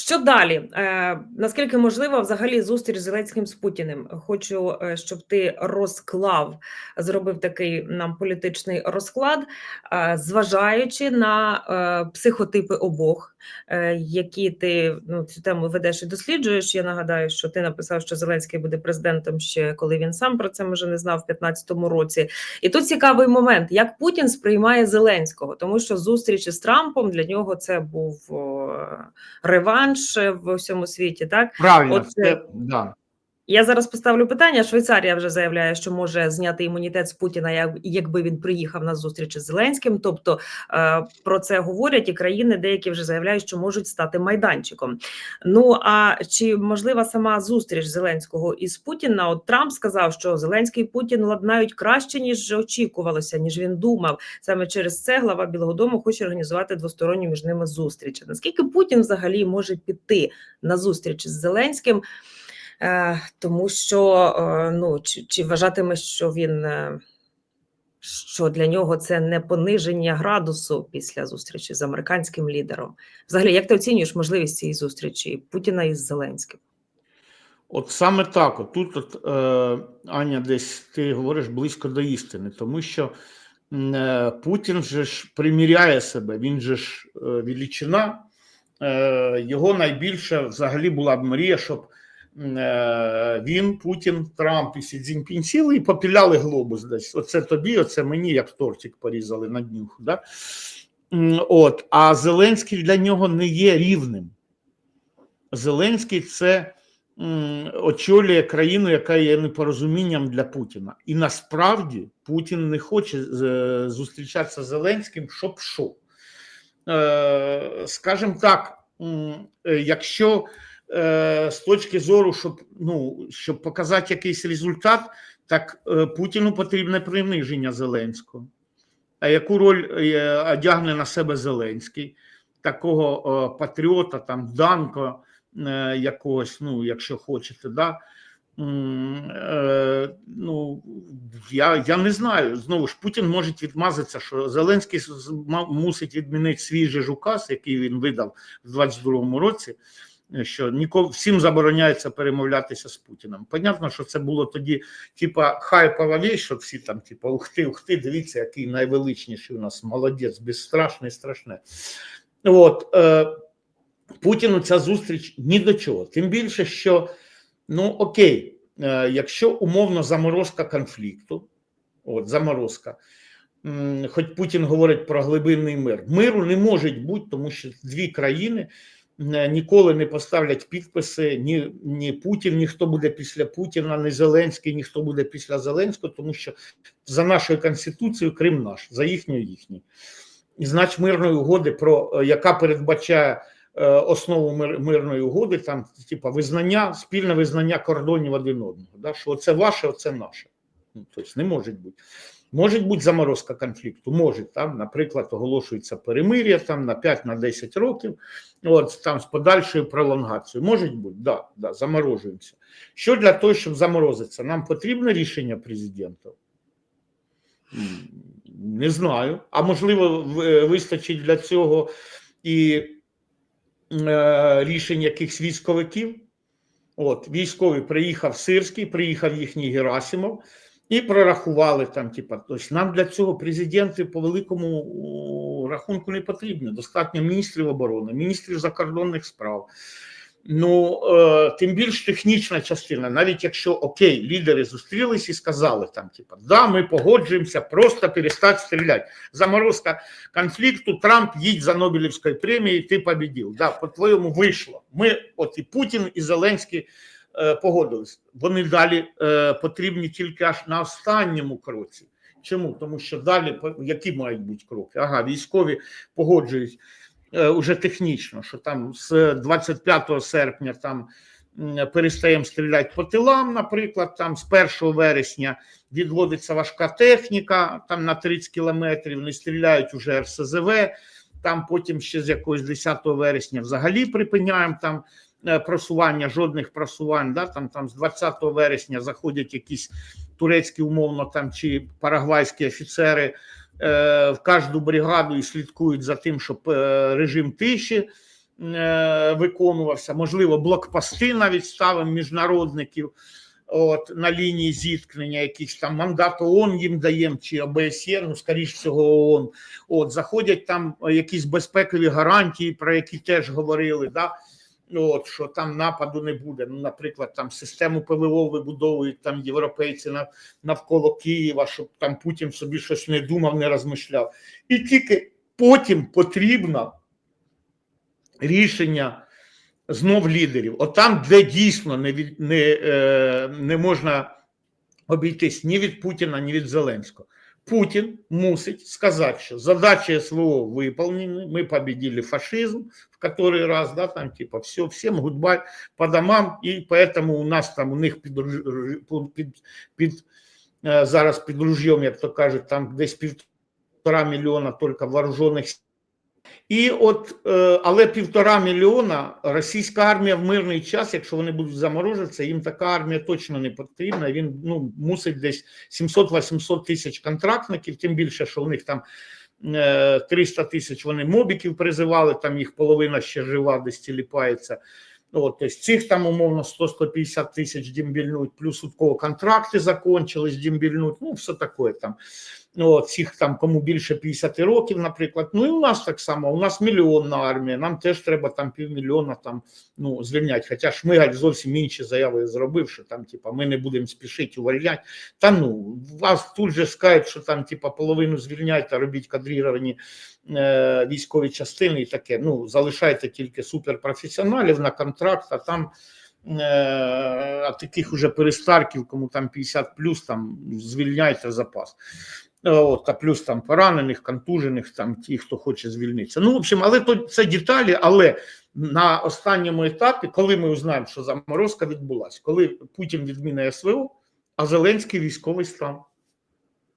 Що далі? Е, наскільки можливо, взагалі зустріч з Зеленським з Путіним? Хочу, е, щоб ти розклав, зробив такий нам політичний розклад, е, зважаючи на е, психотипи обох, е, які ти ну, цю тему ведеш і досліджуєш. Я нагадаю, що ти написав, що Зеленський буде президентом ще коли він сам про це може не знав в 2015 році. І тут цікавий момент, як Путін сприймає Зеленського, тому що зустрічі з Трампом для нього це був о, реванш в усьому світі. Так Правильно, От, це, да. Я зараз поставлю питання. Швейцарія вже заявляє, що може зняти імунітет з Путіна, якби він приїхав на зустріч із Зеленським. Тобто е, про це говорять, і країни деякі вже заявляють, що можуть стати майданчиком. Ну а чи можлива сама зустріч Зеленського із Путіна? От Трамп сказав, що Зеленський і Путін ладнають краще ніж очікувалося, ніж він думав. Саме через це глава Білого Дому хоче організувати двосторонню між ними зустріч. Наскільки Путін взагалі може піти на зустріч з Зеленським? Е, тому що е, ну чи, чи вважатиме, що він е, що для нього це не пониження градусу після зустрічі з американським лідером? Взагалі, як ти оцінюєш можливість цієї зустрічі Путіна із Зеленським? От саме так. От тут, от, е, Аня, десь ти говориш близько до істини, тому що е, Путін же ж приміряє себе, він же ж е, величина. Е, його найбільше взагалі була б мрія, щоб він, Путін, Трамп і Сі Цзіньпінь сіли і попіляли глобус десь. Оце тобі, оце мені, як тортик порізали на днюху. Да? От, а Зеленський для нього не є рівним. Зеленський це очолює країну, яка є непорозумінням для Путіна. І насправді Путін не хоче зустрічатися з Зеленським, щоб що. Е, скажімо так, е, якщо е, з точки зору, щоб, ну, щоб показати якийсь результат, так е, Путіну потрібне приниження Зеленського. А яку роль е, одягне на себе Зеленський? Такого патріота, там Данко якогось, ну, якщо хочете, да? Ну, я, я не знаю. Знову ж Путін може відмазатися, що Зеленський мусить відмінити свій же указ, який він видав в 22-му році, що ніколи всім забороняється перемовлятися з Путіним. Понятно, що це було тоді, типа, хайпова віч, що всі там, типа, ух ти, ух дивіться, який найвеличніший у нас молодець, безстрашний, страшне. От, е, Путіну ця зустріч ні до чого. Тим більше, що ну окей, е, якщо умовно заморозка конфлікту, от заморозка, хоч Путін говорить про глибинний мир, миру не може бути, тому що дві країни ніколи не поставлять підписи ні, ні Путін, ні хто буде після Путіна, ні Зеленський, ні хто буде після Зеленського, тому що за нашою конституцією Крим наш, за їхньою їхній. І значить мирної угоди, про е, яка передбачає е, основу мир, мирної угоди, там типа визнання, спільне визнання кордонів один одного. Да? Що це ваше, оце наше. Ну, тобто не може бути. Може бути заморозка конфлікту, може там, наприклад, оголошується перемир'я там на 5-10 років, от там з подальшою пролонгацією. Може бути, да, да, заморожуємося. Що для того, щоб заморозитися? Нам потрібне рішення президента? Не знаю. А можливо, вистачить для цього і е, рішень якихось військовиків. От, військовий приїхав Сирський, приїхав їхній Герасимов і прорахували там, типа, тобто нам для цього президенти по великому рахунку не потрібні. Достатньо міністрів оборони, міністрів закордонних справ. Ну, е, тим більш технічна частина, навіть якщо окей, лідери зустрілись і сказали там, типа, да, ми погоджуємося, просто перестати стріляти. Заморозка конфлікту, Трамп їдь за Нобелівською премією, ти побідів. Да, по-твоєму вийшло. Ми, от і Путін, і Зеленський погодились. Вони далі е, потрібні тільки аж на останньому кроці. Чому? Тому що далі які мають бути кроки? Ага, військові погоджують е, уже технічно, що там з 25 серпня там перестаємо стріляти по тилам, наприклад, там з 1 вересня відводиться важка техніка там на 30 кілометрів, не стріляють уже РСЗВ, там потім ще з якогось 10 вересня взагалі припиняємо там е, просування, жодних просувань, да, там, там з 20 вересня заходять якісь турецькі умовно там чи парагвайські офіцери е, в кожну бригаду і слідкують за тим, щоб е, режим тиші е, виконувався. Можливо, блокпости навіть ставимо міжнародників от, на лінії зіткнення, якихось там мандат ООН їм даємо, чи ОБСЄ, ну, скоріш всього, ООН. От, заходять там е, якісь безпекові гарантії, про які теж говорили. Да? Ну, От, що там нападу не буде. Ну, наприклад, там систему ПВО вибудовують там європейці навколо Києва, щоб там Путін собі щось не думав, не розмишляв. І тільки потім потрібно рішення знов лідерів. От там, де дійсно не, не, е, не можна обійтись ні від Путіна, ні від Зеленського. Путін мусить сказати, що задачі СВО выполнены, мы победили фашизм в который раз, да, там типа все, всем гудбай по домам, і поэтому у нас там у них під, руж- під, під е, зараз під ружьом, як то кажуть, там десь півтора мільйона тільки вооружених сил. І от, е, але півтора мільйона російська армія в мирний час, якщо вони будуть заморожуватися, їм така армія точно не потрібна. Він ну, мусить десь 700-800 тисяч контрактників, тим більше, що у них там е, 300 тисяч вони мобіків призивали, там їх половина ще жива, десь тіліпається. От, тобто цих там умовно 100-150 тисяч дімбільнуть, плюс у кого контракти закончились, дімбільнуть, ну все таке там. Ну, цих там, кому більше 50 років, наприклад. Ну і у нас так само, у нас мільйонна армія, нам теж треба там півмільйона там, ну, звільняти. Хоча Шмигаль зовсім інші заяви зробив, що там, типа, ми не будемо спішити увольняти. Та ну, вас тут же скажуть, що там, типа, половину звільняйте, робіть кадріровані е, військові частини і таке. Ну, залишайте тільки суперпрофесіоналів на контракт, а там е, а таких уже перестарків, кому там 50 плюс, там звільняйте запас. Е, От, а плюс там поранених, контужених, там ті, хто хоче звільнитися. Ну, в общем, але то це деталі. Але на останньому етапі, коли ми узнаємо, що заморозка відбулася, коли Путін відмінить СВО, а Зеленський військовий стан.